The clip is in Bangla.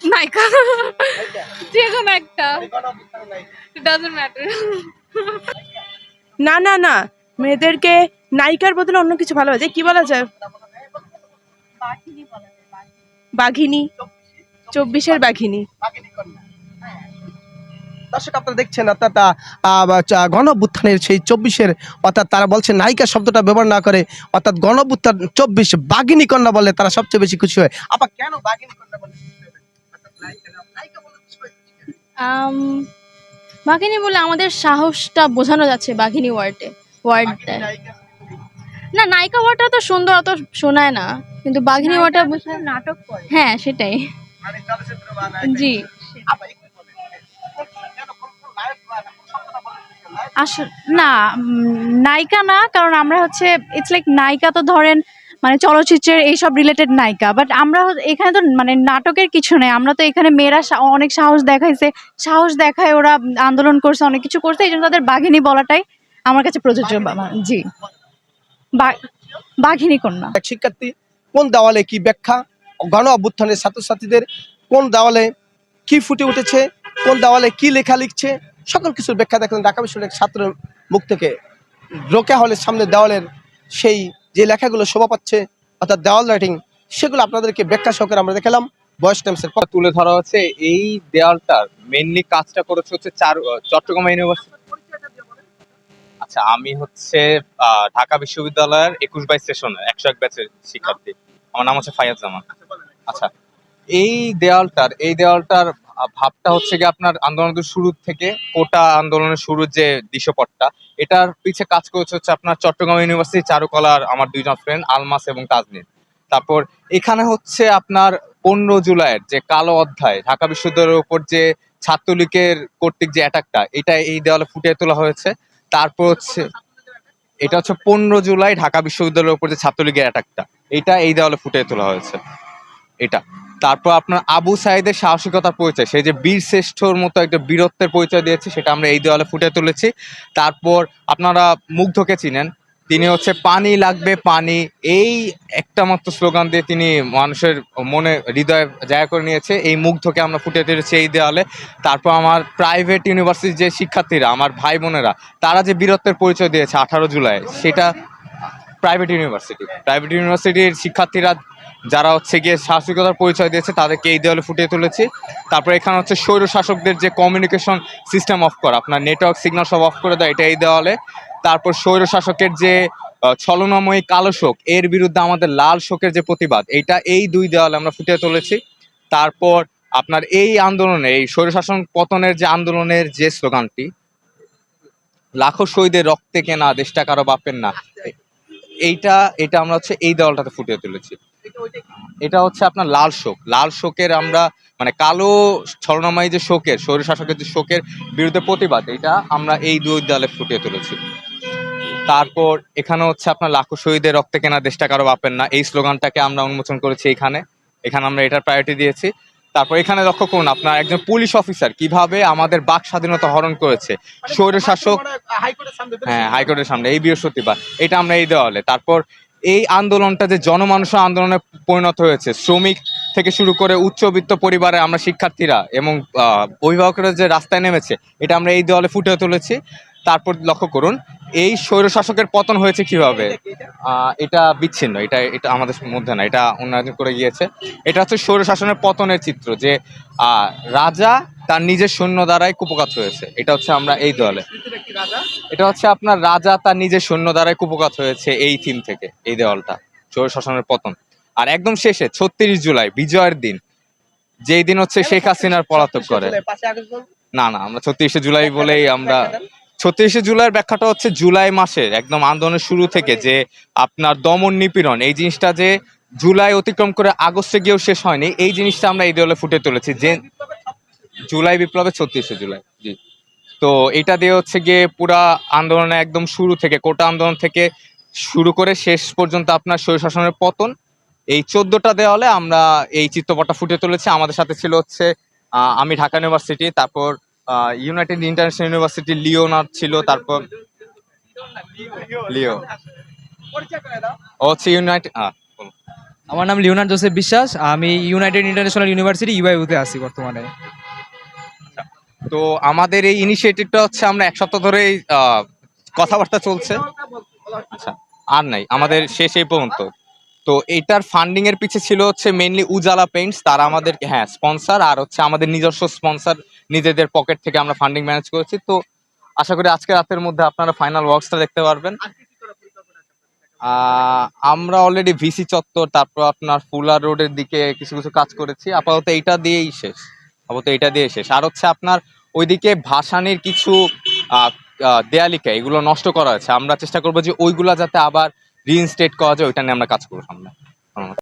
নায়িকা। যে কোনো একটা ডাজন্ট ম্যাটার না না না। মেয়েদেরকে নায়িকার বদলে অন্য কিছু ভালো যায়? কি বলা যায় বাঘিনী। চব্বিশের বাঘিনী। দর্শক আপনারা দেখছেন অর্থাৎ আহ, আহ, গণ অভ্যুত্থানের সেই চব্বিশের অর্থাৎ তারা বলছে নায়িকা শব্দটা ব্যবহার না করে অর্থাৎ গণ অভ্যুত্থান চব্বিশ বাঘিনী কন্যা বলে তারা সবচেয়ে বেশি খুশি হয়। আপা কেন বাঘিনী কন্যা বলে। বাঘিনী বলে আমাদের সাহসটা বোঝানো যাচ্ছে বাঘিনী ওয়ার্ডে ওয়ার্ডটা। না নায়িকা ওয়ার্ডটা তো সুন্দর অত শোনায় না কিন্তু বাঘিনী ওয়ার্ডটা নাটক হ্যাঁ সেটাই। মানে জি। আসলে না নায়িকা না কারণ আমরা হচ্ছে ইটস লাইক নায়িকা তো ধরেন মানে চলচ্চিত্রের এইসব রিলেটেড নায়িকা বাট আমরা এখানে তো মানে নাটকের কিছু নেই আমরা তো এখানে মেয়েরা অনেক সাহস দেখাইছে সাহস দেখায় ওরা আন্দোলন করছে অনেক কিছু করছে এই জন্য তাদের বাঘিনী বলাটাই আমার কাছে প্রযোজ্য জি। বাঘিনী কন্যা। শিক্ষার্থী কোন দেওয়ালে কি ব্যাখ্যা গণ অভ্যুত্থানের ছাত্রছাত্রীদের কোন দেওয়ালে কি ফুটে উঠেছে কোন দেওয়ালে কি লেখা লিখছে সকল কিছুর ব্যাখ্যা দেখলেন ঢাকা বিশ্ববিদ্যালয়ের ছাত্র মুখ থেকে রোকেয়া হলের সামনে দেওয়ালের সেই যে লেখাগুলো শোভা পাচ্ছে, অর্থাৎ দেওয়াল রাইটিং সেগুলো আপনাদেরকে ব্যাখ্যা সহকারে আমরা দেখালাম। বয়স টাইমসের পর তুলে ধরা হচ্ছে, এই দেয়ালটার মেনলি কাজটা করেছে হচ্ছে চার চট্টগ্রাম ইউনিভার্সিটি আচ্ছা আমি হচ্ছে ঢাকা বিশ্ববিদ্যালয়ের একুশ বাইশ সেশনের একশো এক ব্যাচের শিক্ষার্থী। আমার নাম হচ্ছে ফায়াজ জামান। আচ্ছা এই দেওয়ালটার এই দেওয়ালটার ভাবটা হচ্ছে কি আপনার আন্দোলনের শুরু থেকে কোটা আন্দোলনের শুরুর যে দৃশ্যপটটা, এটার পিছে কাজ করেছে হচ্ছে আপনার চট্টগ্রাম ইউনিভার্সিটি চারুকলার আমার দুইজন ফ্রেন্ড আলমাস এবং তাজনীর তারপর এখানে হচ্ছে আপনার পনেরো জুলাইয়ের যে কালো অধ্যায়, ঢাকা বিশ্ববিদ্যালয়ের উপর যে ছাত্রলীগের কর্তৃক যে অ্যাটাকটা এটা এই দেওয়ালে ফুটিয়ে তোলা হয়েছে। তারপর হচ্ছে, এটা হচ্ছে পনেরো জুলাই ঢাকা বিশ্ববিদ্যালয়ের উপর যে ছাত্রলীগের অ্যাটাকটা এটা এই দেওয়ালে ফুটিয়ে তোলা হয়েছে। এটা। তারপর আপনার আবু সাইদের সাহসিকতার পরিচয়, সেই যে বীর শ্রেষ্ঠর মতো একটা বীরত্বের পরিচয় দিয়েছে, সেটা আমরা এই দেওয়ালে ফুটিয়ে তুলেছি। তারপর আপনারা মুগ্ধকে চিনেন, তিনি হচ্ছে পানি লাগবে, পানি এই একটা মাত্র স্লোগান দিয়ে তিনি মানুষের মনে হৃদয়ে জায়গা করে নিয়েছে। এই মুগ্ধকে আমরা ফুটিয়ে তুলেছি এই দেওয়ালে। তারপর আমার প্রাইভেট ইউনিভার্সিটির যে শিক্ষার্থীরা, আমার ভাই বোনেরা, তারা যে বীরত্বের পরিচয় দিয়েছে আঠারো জুলাই, সেটা প্রাইভেট ইউনিভার্সিটি প্রাইভেট ইউনিভার্সিটির শিক্ষার্থীরা যারা হচ্ছে গিয়ে সাহসিকতার পরিচয় দিয়েছে, তাদেরকে এই দেওয়ালে ফুটিয়ে তুলেছি। তারপর এখানে হচ্ছে স্বৈর শাসকদের যে কমিউনিকেশন সিস্টেম অফ করা, আপনার নেটওয়ার্ক সিগন্যাল সব অফ করে দেয় এটা এই দেওয়ালে। তারপর স্বৈর শাসকের যে ছলনাময়ী কালো শোক, এর বিরুদ্ধে আমাদের লাল শোকের যে প্রতিবাদ এইটা এই দুই দেওয়ালে আমরা ফুটিয়ে তুলেছি। তারপর আপনার এই আন্দোলনে, এই স্বৈরশাসন পতনের যে আন্দোলনের যে স্লোগানটি, লাখো শহীদের রক্তে কেনা দেশটা কারও বাপের না এইটা, এটা আমরা হচ্ছে এই দেওয়ালটাতে ফুটিয়ে তুলেছি। এটা হচ্ছে আপনার লাল শোক। লাল শোকের আমরা মানে কালো ছলনাময়ী যে শোকের, শরীর শাসকের যে শোকের বিরুদ্ধে প্রতিবাদ, এটা আমরা এই দুই দেওয়ালে ফুটিয়ে তুলেছি। তারপর এখানে হচ্ছে আপনার লাখো শহীদের রক্তে কেনা দেশটা কারও বাপের না। এই স্লোগানটাকে আমরা উন্মোচন করেছি এখানে। এখানে আমরা এটার প্রায়োরিটি দিয়েছি। তারপর এখানে লক্ষ্য করুন আপনার একজন পুলিশ অফিসার কীভাবে আমাদের বাক স্বাধীনতা হরণ করেছে। স্বৈর শাসক হাইকোর্টের সামনে হ্যাঁ হাইকোর্টের সামনে, এই বৃহস্পতিবার। এটা আমরা এই দেওয়ালে। তারপর এই আন্দোলনটা যে জনমানুষ আন্দোলনে পরিণত হয়েছে, শ্রমিক থেকে শুরু করে উচ্চবিত্ত পরিবারে আমরা শিক্ষার্থীরা এবং অভিভাবকরা যে রাস্তায় নেমেছে, এটা আমরা এই দেওয়ালে ফুটিয়ে তুলেছি। তারপর লক্ষ্য করুন এই স্বৈরশাসকের পতন হয়েছে কীভাবে? আহ, এটা বিচ্ছিন্ন এটা এটা আমাদের মধ্যে না এটা অন্য করে গিয়েছে। এটা হচ্ছে স্বৈরশাসনের পতনের চিত্র যে রাজা তার নিজের সৈন্য দ্বারাই কুপকাত হয়েছে। এটা হচ্ছে আমরা এই দলে। এটা হচ্ছে আপনার রাজা তার নিজের সৈন্য দ্বারাই কুপকাত হয়েছে এই থিম থেকে এই দেওয়ালটা চোর শাসনের পতন। আর একদম শেষে ছত্রিশ জুলাই বিজয়ের দিন যেই দিন হচ্ছে শেখ হাসিনার পলাতক করে। না না আমরা ছত্রিশে জুলাই বলেই আমরা ছত্রিশে জুলাইয়ের ব্যাখ্যাটা হচ্ছে জুলাই মাসের, একদম আন্দোলনের শুরু থেকে যে আপনার দমন নিপীড়ন, এই জিনিসটা যে জুলাই অতিক্রম করে আগস্টে গিয়েও শেষ হয়নি, এই জিনিসটা আমরা এই দেওয়ালে ফুটে তুলেছি যে জুলাই বিপ্লবের ছত্রিশে জুলাই, জি। তো এটা দিয়ে হচ্ছে গিয়ে পুরা আন্দোলনে একদম শুরু থেকে, কোটা আন্দোলন থেকে শুরু করে শেষ পর্যন্ত আপনার স্বৈর শাসনের পতন, এই চোদ্দটা দেওয়ালে আমরা এই চিত্রপটটা ফুটে তুলেছি। আমাদের সাথে ছিল হচ্ছে আমি ঢাকা ইউনিভার্সিটি, তারপর ইউনাইটেড ইন্টারন্যাশনাল ইউনিভার্সিটি লিওনার্ড ছিল তারপর লিও। ও হচ্ছে ইউনাইটেড আমার নাম লিওনার্ড জোসেফ বিশ্বাস আমি ইউনাইটেড ইন্টারন্যাশনাল ইউনিভার্সিটি ইউআইউতে আছি বর্তমানে। তো আমাদের এই ইনিশিয়েটিভটা হচ্ছে আমরা এক সপ্তাহ ধরেই আহ, কথাবার্তা চলছে। আচ্ছা আর নাই আমাদের শেষ এই পর্যন্ত। তো এটার ফান্ডিং এর পিছে ছিল হচ্ছে মেইনলি উজালা পেইন্টস তারা আমাদের হ্যাঁ স্পন্সর আর হচ্ছে আমাদের নিজস্ব স্পন্সর নিজেদের পকেট থেকে আমরা ফান্ডিং ম্যানেজ করেছি। তো আশা করি আজকে রাতের মধ্যে আপনারা ফাইনাল ওয়ার্কসটা দেখতে পারবেন। আমরা অলরেডি ভিসি চত্বর তারপর আপনার ফুলার রোডের দিকে কিছু কিছু কাজ করেছি। আপাতত এইটা দিয়েই শেষ। আপাতত এটা দিয়ে শেষ। আর হচ্ছে আপনার ওইদিকে ভাসানির কিছু দেয়ালিকা এগুলো নষ্ট করা হয়েছে। আমরা চেষ্টা করব যে ওইগুলা যাতে আবার রিইনস্টেট করা যায় ওইটা নিয়ে আমরা কাজ করব সামনে।